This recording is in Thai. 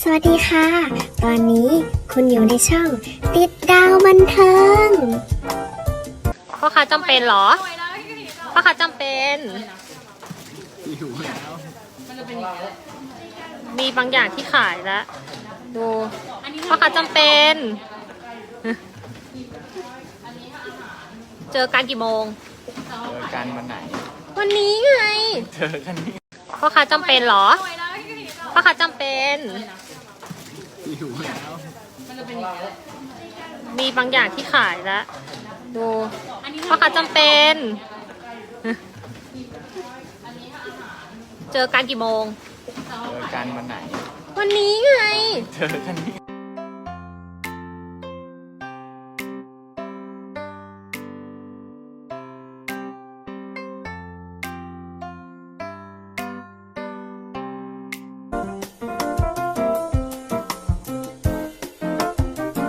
สวัสดีค่ะ ตอนนี้คุณอยู่ในช่อง ติดดาวบันเทิงพ่อค้าจำเป็นเหรอพ่อค้าจำเป็นมีบางอย่างที่ขายแล้วดูพ่อค้าจำเป็น เจอกันกี่โมง เจอกันวันไหน วันนี้ไง เจอกันนี่พ่อค้าจำเป็นเหรอพ่อค้าจำเป็น อยู่แล้วมีบางอย่างที่ขายแล้วดูพ่อค้าจำเป็น เจอกันกี่โมง เจอกันวันไหน วันนี้ไง เจอกันนี่